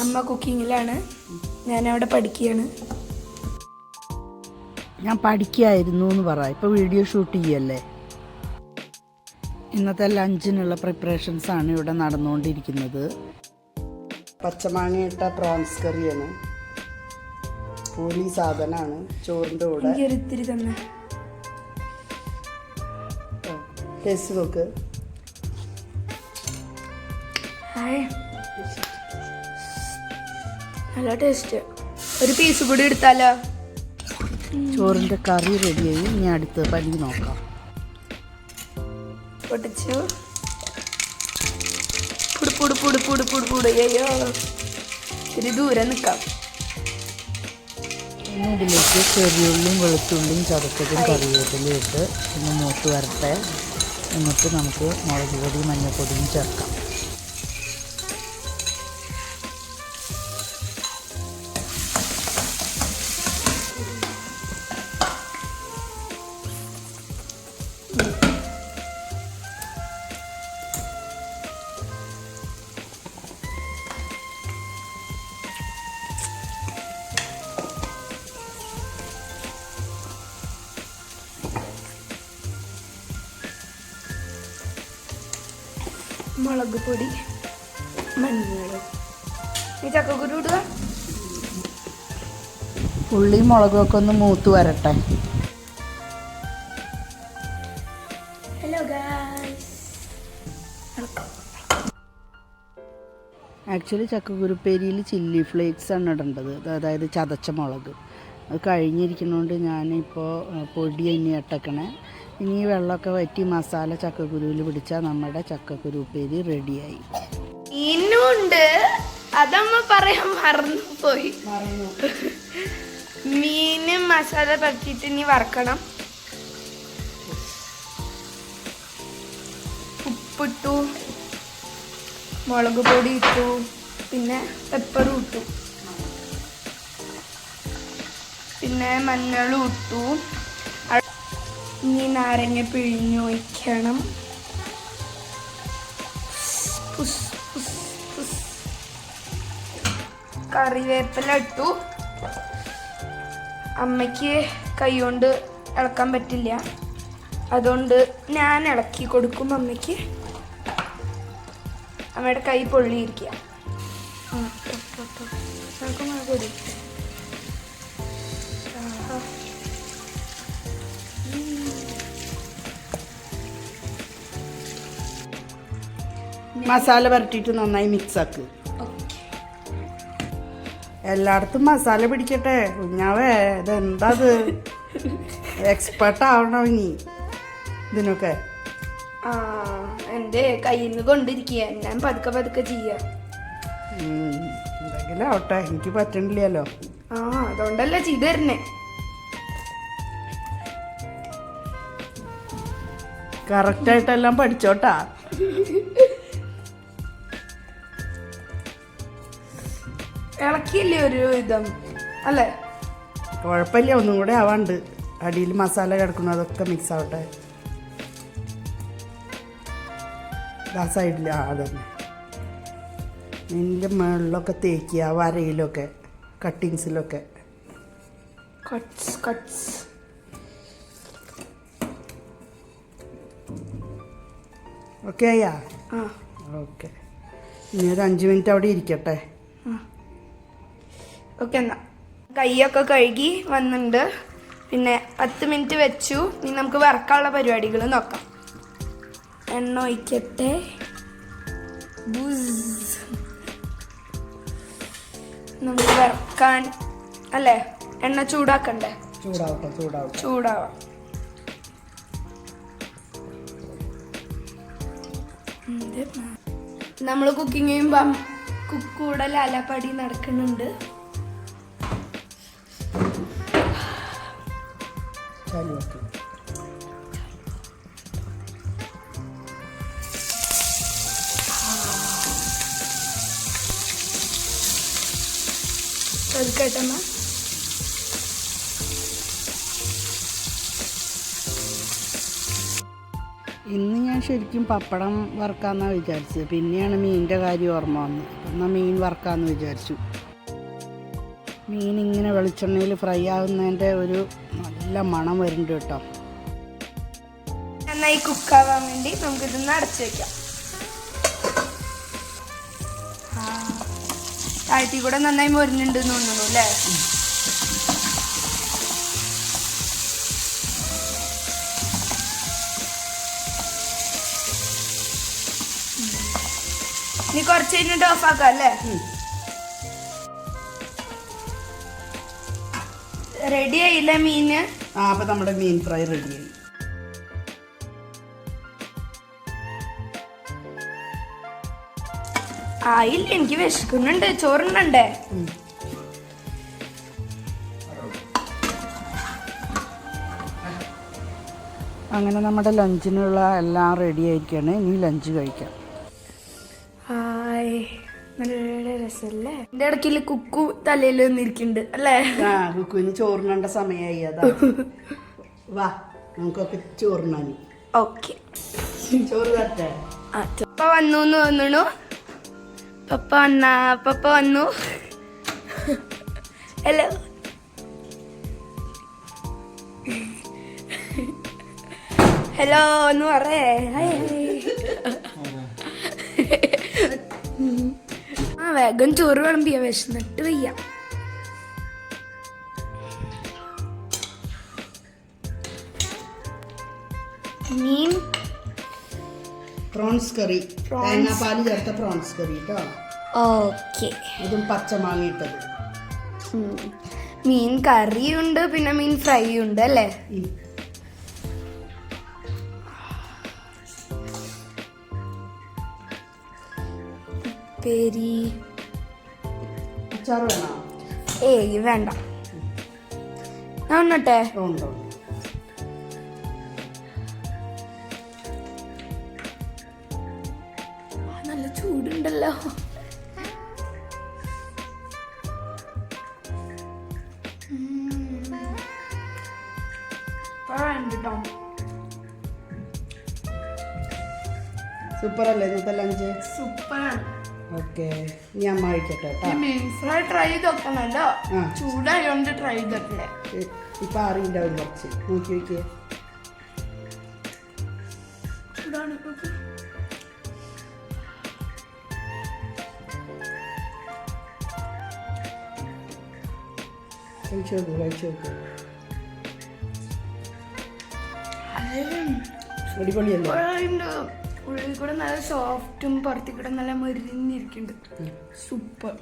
അമ്മ കുക്കിങ്ങിലാണ്. ഞാനവിടെ പഠിക്കുകയാണ്. ഞാൻ പഠിക്കായിരുന്നു എന്ന് പറ. ഇപ്പോൾ വീഡിയോ ഷൂട്ട് ചെയ്യല്ലേ? ഇന്നത്തെ ലഞ്ചിനുള്ള പ്രിപ്പറേഷൻസ് ആണ് ഇവിടെ നടന്നുകൊണ്ടിരിക്കുന്നത്. പച്ചമാങ്ങയിട്ട പ്രോൺസ് കറിയാണ്. പൂലി സാധനമാണ് ചോറിന്റെ കൂടെ. എനിക്ക് തന്നെ. ടേസ്റ്റ് നോക്ക്. ഹായ് നല്ല ടേസ്റ്റ് ഒരു പീസ് കൂടി എടുത്താലോ? ചോറിന്റെ കറി റെഡിയായി ഇനി അടുത്ത് പനി നോക്കാം. പൊട്ടിച്ചു. പുടു പുടു പുടു പുടു പുടു പുടു. അയ്യോ. ഇത്തിരി ദൂരെ നിൽക്കാം ഇനി ഇതിലേക്ക് ചെറിയുള്ളിയും വെളുത്തുള്ളിയും ചതച്ചതും കറിവേപ്പിലയും ഇട്ട് ഒന്ന് മൂത്ത് വരട്ടെ. എന്നിട്ട് നമുക്ക് മുളക് പൊടിയും മഞ്ഞൾപ്പൊടിയും ചേർക്കാം. മുളക് പൊടി മഞ്ഞൾ ഈ ചക്കക്കുരു ഇടുക. ഉള്ളി മുളകും ഒക്കെ ഒന്ന് മൂത്ത് വരട്ടെ. ഹലോ ആക്ച്വലി ചക്കക്കുരുപ്പേരിയിൽ ചില്ലി ഫ്ലേക്സ് ആണ് ഇടേണ്ടത്. അതായത് ചതച്ച മുളക്. അത് കഴിഞ്ഞിരിക്കുന്നതുകൊണ്ട് ഞാനിപ്പോൾ പൊടി ഇനി ഇട്ടക്കണേ ഇനി വെള്ളമൊക്കെ വറ്റി മസാല ചക്കക്കുരുവിൽ പിടിച്ചാൽ നമ്മുടെ ചക്കക്കുരു ഉപ്പേരി റെഡിയായി. മീനുണ്ട്. അതമ്മ പറയാൻ മറന്നുപോയി. മീന് മസാല പറ്റിയിട്ട് ഇനി വറക്കണം. ഉപ്പിട്ടു. മുളക് പൊടി ഇട്ടു. പിന്നെ പെപ്പറും ഇട്ടു. പിന്നെ മഞ്ഞളും ഇട്ടു. ഇനി നാരങ്ങ പിഴിഞ്ഞു പുസ്. കറിവേപ്പില ഇട്ടു. അമ്മയ്ക്ക് കൈകൊണ്ട് ഇളക്കാൻ പറ്റില്ല. അതുകൊണ്ട് ഞാൻ ഇളക്കി കൊടുക്കും അമ്മയ്ക്ക്. അമ്മയുടെ കൈ പൊള്ളിയിരിക്കുക. മസാല പുരട്ടിയിട്ട് നന്നായി മിക്സാക്ക്. എല്ലായിടത്തും മസാല പിടിക്കട്ടെ. കുഞ്ഞാവേ ഇതെന്താ ഇത് എക്സ്പെർട്ട് ആവണം ഇനി ഇതിനൊക്കെ. ആ എന്റെ കയ്യിൽ നിന്ന് കൊണ്ടിരിക്കുക ഞാൻ പതുക്കെ പതുക്കെ ചെയ്യാം. എന്തെങ്കിലും ആവട്ടെ. എനിക്ക് പറ്റണില്ലല്ലോ. ആ അതുകൊണ്ടല്ല ചെയ്തു തരണേ കറക്റ്റായിട്ടെല്ലാം പഠിച്ചോട്ടാ. ഇളക്കിയില്ലേ ഒരു വിധം അല്ലേ? കുഴപ്പമില്ല ഒന്നും കൂടെ ആവാണ്ട്. അടിയിൽ മസാല കിടക്കുന്നു അതൊക്കെ മിക്സ് ആവട്ടെ. ആ സൈഡിൽ ആ അതന്നെ നിന്റെ മുകളിലൊക്കെ തേക്കുക വരയിലൊക്കെ കട്ടിങ്സിലൊക്കെ കട്ട്സ് കട്ട്സ് ഓക്കെ അയ്യാ ആ. ഓക്കെ ഇനി ഒരു അഞ്ച് മിനിറ്റ് അവിടെ ഇരിക്കട്ടെ. ഓക്കെ എന്നാ. കൈയൊക്കെ കഴുകി വന്നിട്ടുണ്ട് പിന്നെ പത്ത് മിനിറ്റ് വെച്ചു. ഇനി നമുക്ക് വറക്കാനുള്ള പരിപാടികൾ നോക്കാം. എണ്ണ ഒഴിക്കട്ടെ. ബുസ്. നമുക്ക് വറക്കാൻ അല്ലേ? എണ്ണ ചൂടാക്കണ്ടേ? ചൂടാവട്ടെ ചൂടാവട്ടെ. ചൂടാവാം. നമ്മൾ കുക്കിംഗ് ചെയ്യുമ്പം കുക്കൂടെ ലാലാപ്പടി നടക്കുന്നുണ്ട്. ചാലു ഓക്കെ കേട്ടമ്മ ഇന്ന് ഞാൻ ശരിക്കും പപ്പടം വറുക്കാമെന്നാണ് വിചാരിച്ചത്. പിന്നെയാണ് മീനിന്റെ കാര്യം ഓർമ്മ വന്നത്. എന്നാൽ മീൻ വറുക്കാമെന്ന് വിചാരിച്ചു. മീൻ ഇങ്ങനെ വെളിച്ചെണ്ണയിൽ ഫ്രൈ ആവുന്നതിന്റെ ഒരു നല്ല മണം വരുന്നുണ്ട് കേട്ടോ. നന്നായി കുക്കാവാൻ വേണ്ടി നമുക്കിതൊന്ന് അടച്ചു വെക്കാം. താഴ്ത്തി കൂടെ നന്നായി മൊരിഞ്ഞുണ്ട് തോന്നുന്നു അല്ലേ? ഇനി കുറച്ച് കഴിഞ്ഞിട്ട് ഓഫാക്കാം അല്ലേ? റെഡി ആയില്ലേ മീന്? ആ അപ്പൊ നമ്മുടെ മീൻ ഫ്രൈ റെഡിയായി ആയില്ല എനിക്ക് വിശക്കുന്നുണ്ട്. ചോറുണ്ടേ അങ്ങനെ നമ്മുടെ ലഞ്ചിനുള്ള എല്ലാം റെഡി ആയിരിക്കുകയാണ് ഇനി ലഞ്ച് കഴിക്കാം. ഹായ് നല്ല രസമല്ലേ എന്റെ ഇടയ്ക്കിൽ കുക്കു തലയിൽ നിന്നിരിക്കുന്നുണ്ട് അല്ലേ? ആ കുക്കുവിന് ചോറിനേണ്ട സമയമായി അതാ. വാ നമുക്കൊക്കെ ചോറിനാണ് ഓക്കെ. ചോറ് തരട്ടെ? പപ്പ വന്നു എന്ന് തോന്നുന്നു പപ്പ വന്ന പപ്പ വന്നു. ഹലോ. ഹലോ എന്ന് പറയേ. ഹായ്. ആ. വേഗം ചോറ് വിളമ്പിയ വിശന്നിട്ട് വയ്യ. മീൻ. Prawns curry. തേങ്ങാപ്പാൽ ചേർത്ത പ്രോൺസ് കറി കേട്ടോ ഓക്കെ. അതും പച്ചമാങ്ങ ഇട്ടത്. മീൻ കറിയുണ്ട് പിന്നെ മീൻ ഫ്രൈ ഉണ്ട് അല്ലേ? ഉം. അച്ചാർ വേണോ? ഏയ് വേണ്ട. ഞാൻ ഉണ്ണട്ടെ ഉണ്ട്? നല്ല ചൂടുണ്ടല്ലോ. സൂപ്പർ അല്ലേ ഇന്നത്തെ ലഞ്ച്? സൂപ്പറാണ്. ഓക്കെ. ഞാൻ അമ്മ കഴിക്കട്ടെ കേട്ടോ. ട്രൈ ചെയ്ത് നോക്കണല്ലോ ചൂടായോണ്ട് ട്രൈ ഇ- ഇപ്പൊ അറിയുണ്ടാവും കുറച്ച് നോക്കി നോക്കിയേ. കഴിച്ചു നോക്കൂ കഴിച്ചു നോക്കൂ. അടിപൊളിയല്ലേ? ഉള്ളിൽ കൂടെ നല്ല സോഫ്റ്റും പുറത്തേക്കൂടെ കൂടെ നല്ല മരുന്നിരിക്കുന്നുണ്ട് സൂപ്പർ